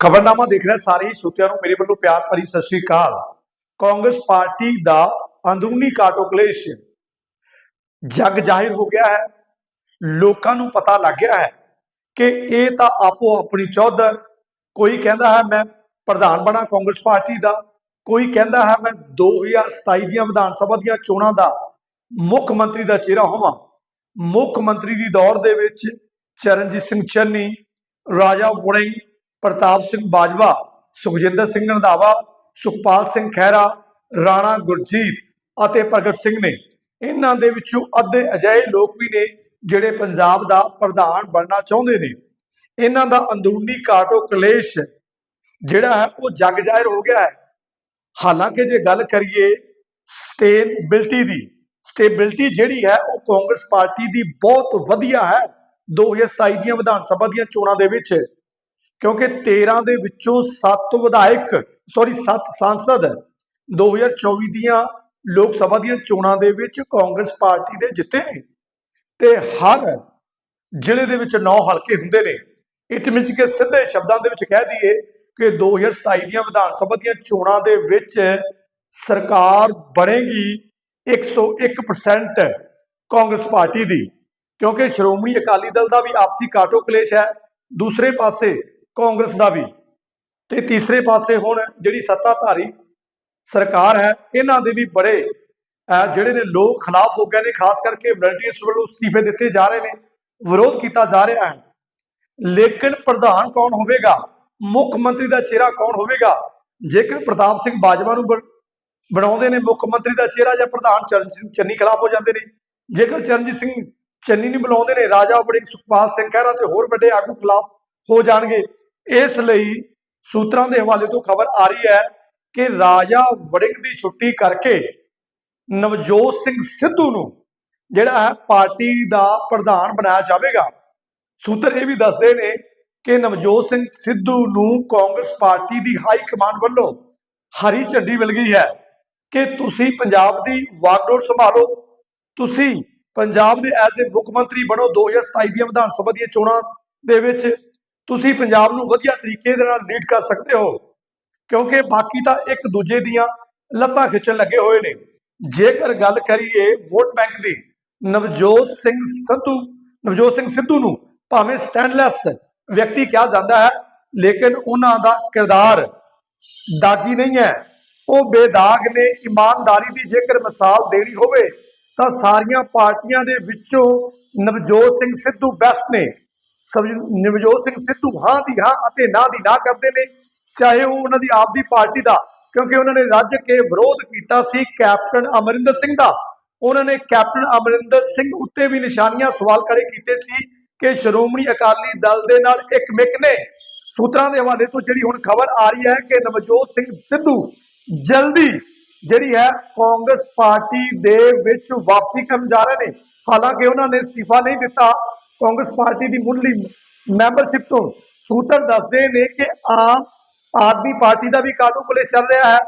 ਖਬਰਨਾਮਾ ਦੇਖ ਰਹੇ, ਸਾਰੇ ਹੀ ਸਰੋਤਿਆਂ ਨੂੰ ਮੇਰੇ ਵੱਲੋਂ ਪਿਆਰ ਭਰੀ ਸਤਿ ਸ੍ਰੀ ਅਕਾਲ। ਕਾਂਗਰਸ ਪਾਰਟੀ ਦਾ ਅੰਦਰੂਨੀ ਕਾਟੋ ਕਲੇਸ਼ ਜਗ ਜ਼ਾਹਿਰ ਹੋ ਗਿਆ ਹੈ। ਲੋਕਾਂ ਨੂੰ ਪਤਾ ਲੱਗ ਗਿਆ ਹੈ ਕਿ ਇਹ ਤਾਂ ਆਪੋ ਆਪਣੀ ਚੌਧਰ, ਕੋਈ ਕਹਿੰਦਾ ਹੈ ਮੈਂ ਪ੍ਰਧਾਨ ਬਣਾ ਕਾਂਗਰਸ ਪਾਰਟੀ ਦਾ, ਕੋਈ ਕਹਿੰਦਾ ਹੈ ਮੈਂ 2027 ਦੀਆਂ ਵਿਧਾਨ ਸਭਾ ਦੀਆਂ ਚੋਣਾਂ ਦਾ ਮੁੱਖ ਮੰਤਰੀ ਦਾ ਚਿਹਰਾ ਹੋਵਾਂ। ਮੁੱਖ ਮੰਤਰੀ ਦੀ ਦੌਰ ਦੇ ਵਿੱਚ ਚਰਨਜੀਤ ਸਿੰਘ ਚੰਨੀ, ਰਾਜਾ ਵੜਿੰਗ ਪ੍ਰਤਾਪ ਸਿੰਘ ਬਾਜਵਾ, ਸੁਖਜਿੰਦਰ ਸਿੰਘ ਰੰਧਾਵਾ, ਸੁਖਪਾਲ ਸਿੰਘ ਖਹਿਰਾ, ਰਾਣਾ ਗੁਰਜੀਤ ਅਤੇ ਪ੍ਰਗਟ ਸਿੰਘ ਨੇ ਇਹਨਾਂ ਦੇ ਵਿੱਚੋਂ ਅੱਧੇ ਅਜਿਹੇ ਲੋਕ ਵੀ ਨੇ ਜਿਹੜੇ ਪੰਜਾਬ ਦਾ ਪ੍ਰਧਾਨ ਬਣਨਾ ਚਾਹੁੰਦੇ ਨੇ। ਇਹਨਾਂ ਦਾ ਅੰਦਰੂਨੀ ਕਾਟੋ ਕਲੇਸ਼ ਜਿਹੜਾ ਹੈ ਉਹ ਜਗ ਜ਼ਾਹਿਰ ਹੋ ਗਿਆ ਹੈ। ਹਾਲਾਂਕਿ ਜੇ ਗੱਲ ਕਰੀਏ ਸਟੇਬਿਲਟੀ ਦੀ, ਸਟੇਬਿਲਟੀ ਜਿਹੜੀ ਹੈ ਉਹ ਕਾਂਗਰਸ ਪਾਰਟੀ ਦੀ ਬਹੁਤ ਵਧੀਆ ਹੈ। 2027 ਦੀਆਂ ਵਿਧਾਨ ਸਭਾ ਦੀਆਂ ਚੋਣਾਂ ਦੇ ਵਿੱਚ ਕਿਉਂਕਿ 13 ਦੇ ਵਿੱਚੋਂ 7 ਵਿਧਾਇਕ ਸੌਰੀ 7 ਸੰਸਦ 2024 ਦੀਆਂ ਲੋਕ ਸਭਾ ਦੀਆਂ ਚੋਣਾਂ ਦੇ ਵਿੱਚ ਕਾਂਗਰਸ ਪਾਰਟੀ ਦੇ ਜਿੱਤੇ ਨੇ। ਤੇ ਹਰ ਜ਼ਿਲ੍ਹੇ ਦੇ ਵਿੱਚ 9 ਹਲਕੇ ਹੁੰਦੇ ਨੇ। ਇਟ ਮੀਨਸ ਕਿ ਸਿੱਧੇ ਸ਼ਬਦਾਂ ਦੇ ਵਿੱਚ ਕਹਿ ਦਈਏ ਕਿ 2027 ਦੀਆਂ ਵਿਧਾਨ ਸਭਾ ਦੀਆਂ ਚੋਣਾਂ ਦੇ ਵਿੱਚ ਸਰਕਾਰ ਬਣੇਗੀ 101% ਕਾਂਗਰਸ ਪਾਰਟੀ ਦੀ। ਕਿਉਂਕਿ ਸ਼੍ਰੋਮਣੀ ਅਕਾਲੀ ਦਲ ਦਾ ਵੀ ਆਪਸੀ ਕਾਟੋ ਕਲੇਸ਼ ਹੈ। ਦੂਸਰੇ ਪਾਸੇ ਕਾਂਗਰਸ ਦਾ ਵੀ। ਤੇ ਤੀਸਰੇ ਪਾਸੇ ਹੁਣ ਜਿਹੜੀ ਸੱਤਾਧਾਰੀ ਸਰਕਾਰ ਹੈ, ਇਹਨਾਂ ਦੇ ਵੀ ਬੜੇ ਜਿਹੜੇ ਨੇ ਲੋਕ ਖਿਲਾਫ ਹੋ ਗਏ ਨੇ, ਖਾਸ ਕਰਕੇ ਵਲੰਟੀਅਰਸ ਵੱਲੋਂ ਅਸਤੀਫੇ ਦਿੱਤੇ ਜਾ ਰਹੇ ਨੇ, ਵਿਰੋਧ ਕੀਤਾ ਜਾ ਰਿਹਾ ਹੈ। ਲੇਕਿਨ ਪ੍ਰਧਾਨ ਕੌਣ ਹੋਵੇਗਾ? ਮੁੱਖ ਮੰਤਰੀ ਦਾ ਚਿਹਰਾ ਕੌਣ ਹੋਵੇਗਾ? ਜੇਕਰ ਪ੍ਰਤਾਪ ਸਿੰਘ ਬਾਜਵਾ ਨੂੰ ਬਣ- ਬਣਾਉਂਦੇ ਨੇ ਮੁੱਖ ਮੰਤਰੀ ਦਾ ਚਿਹਰਾ ਜਾਂ ਪ੍ਰਧਾਨ ਚਰਨਜੀਤ ਸਿੰਘ ਚੰਨੀ ਖਿਲਾਫ ਹੋ ਜਾਂਦੇ ਨੇ। ਜੇਕਰ ਚਰਨਜੀਤ ਸਿੰਘ ਚੰਨੀ ਨਹੀਂ ਬੁਲਾਉਂਦੇ ਨੇ, ਰਾਜਾ ਵੜਿੰਗ ਸੁਖਪਾਲ ਸਿੰਘ ਖਹਿਰਾ ਤੇ ਹੋਰ ਵੱਡੇ ਆਗੂ ਖਿਲਾਫ ਹੋ ਜਾਣਗੇ। ਇਸ ਲਈ ਸੂਤਰਾਂ ਦੇ ਹਵਾਲੇ ਤੋਂ ਖਬਰ ਆ ਰਹੀ ਹੈ ਕਿ ਰਾਜਾ ਵੜਿੰਗ ਦੀ ਛੁੱਟੀ ਕਰਕੇ ਨਵਜੋਤ ਸਿੰਘ ਸਿੱਧੂ ਨੂੰ ਜਿਹੜਾ ਹੈ ਪਾਰਟੀ ਦਾ ਪ੍ਰਧਾਨ ਬਣਾਇਆ ਜਾਵੇਗਾ। ਸੂਤਰ ਇਹ ਵੀ ਦੱਸਦੇ ਨੇ ਕਿ ਨਵਜੋਤ ਸਿੰਘ ਸਿੱਧੂ ਨੂੰ ਕਾਂਗਰਸ ਪਾਰਟੀ ਦੀ ਹਾਈ ਕਮਾਂਡ ਵੱਲੋਂ ਹਰੀ ਝੰਡੀ ਮਿਲ ਗਈ ਹੈ ਕਿ ਤੁਸੀਂ ਪੰਜਾਬ ਦੀ ਵਾਗਡੋਰ ਸੰਭਾਲੋ, ਤੁਸੀਂ ਪੰਜਾਬ ਦੇ ਐਜ਼ ਏ ਮੁੱਖ ਮੰਤਰੀ ਬਣੋ। 2027 ਦੀਆਂ ਵਿਧਾਨ ਸਭਾ ਦੀਆਂ ਚੋਣਾਂ ਦੇ ਵਿੱਚ ਤੁਸੀਂ ਪੰਜਾਬ ਨੂੰ ਵਧੀਆ ਤਰੀਕੇ ਦੇ ਨਾਲ ਲੀਡ ਕਰ ਸਕਦੇ ਹੋ, ਕਿਉਂਕਿ ਬਾਕੀ ਤਾਂ ਇੱਕ ਦੂਜੇ ਦੀਆਂ ਲੱਤਾਂ ਖਿੱਚਣ ਲੱਗੇ ਹੋਏ ਨੇ। ਜੇਕਰ ਗੱਲ ਕਰੀਏ ਵੋਟ ਬੈਂਕ ਦੀ, ਨਵਜੋਤ ਸਿੰਘ ਸਿੱਧੂ, ਨਵਜੋਤ ਸਿੰਘ ਸਿੱਧੂ ਨੂੰ ਭਾਵੇਂ ਸਟੈਂਡਲੈਸ ਵਿਅਕਤੀ ਕਿਹਾ ਜਾਂਦਾ ਹੈ, ਲੇਕਿਨ ਉਹਨਾਂ ਦਾ ਕਿਰਦਾਰ ਦਾਗੀ ਨਹੀਂ ਹੈ। ਉਹ ਬੇਦਾਗ ਨੇ ਇਮਾਨਦਾਰੀ ਦੀ ਜੇਕਰ ਮਿਸਾਲ ਦੇਣੀ ਹੋਵੇ, ਤਾਂ ਸਾਰੀਆਂ ਪਾਰਟੀਆਂ ਦੇ ਵਿੱਚੋਂ ਨਵਜੋਤ ਸਿੰਘ ਸਿੱਧੂ ਬੈਸਟ ਨੇ। ਸਭ ਨਵਜੋਤ ਸਿੰਘ ਸਿੱਧੂ ਹਾਂ ਦੀ ਹਾਂ ਅਤੇ ਨਾ ਦੀ ਨਾ ਕਰਦੇ ਨੇ, ਚਾਹੇ ਉਹ ਉਹਨਾਂ ਦੀ ਆਪ ਦੀ ਪਾਰਟੀ ਦਾ, ਕਿਉਂਕਿ ਉਹਨਾਂ ਨੇ ਰੱਜ ਕੇ ਵਿਰੋਧ ਕੀਤਾ ਸੀ ਕੈਪਟਨ ਅਮਰਿੰਦਰ ਸਿੰਘ ਦਾ। ਉਹਨਾਂ ਨੇ ਕੈਪਟਨ ਅਮਰਿੰਦਰ ਸਿੰਘ ਉੱਤੇ ਵੀ ਨਿਸ਼ਾਨੀਆਂ ਸਵਾਲ ਖੜੇ ਕੀਤੇ ਸੀ ਕਿ ਸ਼੍ਰੋਮਣੀ ਅਕਾਲੀ ਦਲ ਦੇ ਨਾਲ ਇੱਕ ਮਿਕ ਨੇ। ਸੂਤਰਾਂ ਦੇ ਹਵਾਲੇ ਤੋਂ ਜਿਹੜੀ ਹੁਣ ਖਬਰ ਆ ਰਹੀ ਹੈ ਕਿ ਨਵਜੋਤ ਸਿੰਘ ਸਿੱਧੂ ਜਲਦੀ ਜਿਹੜੀ ਹੈ ਕਾਂਗਰਸ ਪਾਰਟੀ ਦੇ ਵਿੱਚ ਵਾਪਸੀ ਕਰਨ ਜਾ ਰਹੇ ਨੇ। ਹਾਲਾਂਕਿ ਉਹਨਾਂ ਨੇ ਅਸਤੀਫਾ ਨਹੀਂ ਦਿੱਤਾ ਕਾਂਗਰਸ ਪਾਰਟੀ ਦੀ ਮੁੱਢਲੀ ਮੈਂਬਰਸ਼ਿਪ ਤੋਂ ਸੂਤਰ ਦੱਸਦੇ ਨੇ ਕਿ ਆਮ ਆਦਮੀ ਪਾਰਟੀ ਦਾ ਵੀ ਕਾਟੋ ਕਲੇਸ਼ ਚੱਲ ਰਿਹਾ ਹੈ?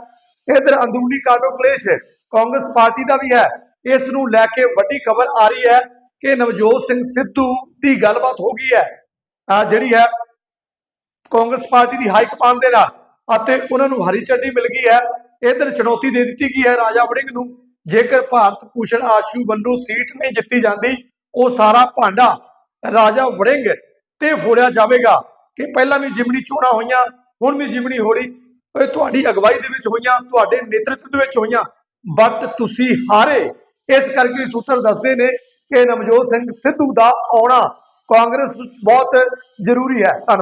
ਇਧਰ ਅੰਦਰੂਨੀ ਕਾਟੋ ਕਲੇਸ਼ ਕਾਂਗਰਸ ਪਾਰਟੀ ਦਾ ਵੀ ਹੈ। ਇਸ ਨੂੰ ਲੈ ਕੇ ਵੱਡੀ ਖਬਰ ਆ ਰਹੀ ਹੈ ਕਿ ਨਵਜੋਤ ਸਿੰਘ ਸਿੱਧੂ ਦੀ ਗੱਲਬਾਤ ਹੋ ਗਈ ਹੈ। ਆ ਜਿਹੜੀ ਹੈ ਕਾਂਗਰਸ ਪਾਰਟੀ ਦੀ ਹਾਈ ਕਮਾਨ ਦੇ ਨਾਲ ਅਤੇ ਉਹਨਾਂ ਨੂੰ ਹਰੀ ਝੰਡੀ ਮਿਲ ਗਈ ਹੈ। ਇਧਰ ਚੁਣੌਤੀ ਦੇ ਦਿੱਤੀ ਗਈ ਹੈ ਰਾਜਾ ਵੜਿੰਗ ਨੂੰ। ਜੇਕਰ ਭਾਰਤ ਭੂਸ਼ਣ ਆਸ਼ੂ ਵੱਲੋਂ ਸੀਟ ਨਹੀਂ ਜਿੱਤੀ ਜਾਂਦੀ, ਉਹ ਸਾਰਾ ਭਾਂਡਾ ਰਾਜਾ ਵੜਿੰਗ ਤੇ ਫੋੜਿਆ ਜਾਵੇਗਾ ਕਿ ਪਹਿਲਾਂ ਵੀ ਜਿਮਨੀ ਚੋਣਾਂ ਹੋਈਆਂ, ਹੁਣ ਵੀ ਜਿਮਨੀ ਹੋਣੀ ਇਹ ਤੁਹਾਡੀ ਅਗਵਾਈ ਦੇ ਵਿੱਚ ਹੋਈਆਂ, ਤੁਹਾਡੇ ਨੇਤਰਤਵ ਦੇ ਵਿੱਚ ਹੋਈਆਂ। ਬਟ ਤੁਸੀਂ ਹਾਰੇ। ਇਸ ਕਰਕੇ ਸੂਤਰ ਦੱਸਦੇ ਨੇ ਕਿ ਨਵਜੋਤ ਸਿੰਘ ਸਿੱਧੂ ਦਾ ਆਉਣਾ ਕਾਂਗਰਸ ਬਹੁਤ ਜ਼ਰੂਰੀ ਹੈ। ਧੰਨਵਾਦ।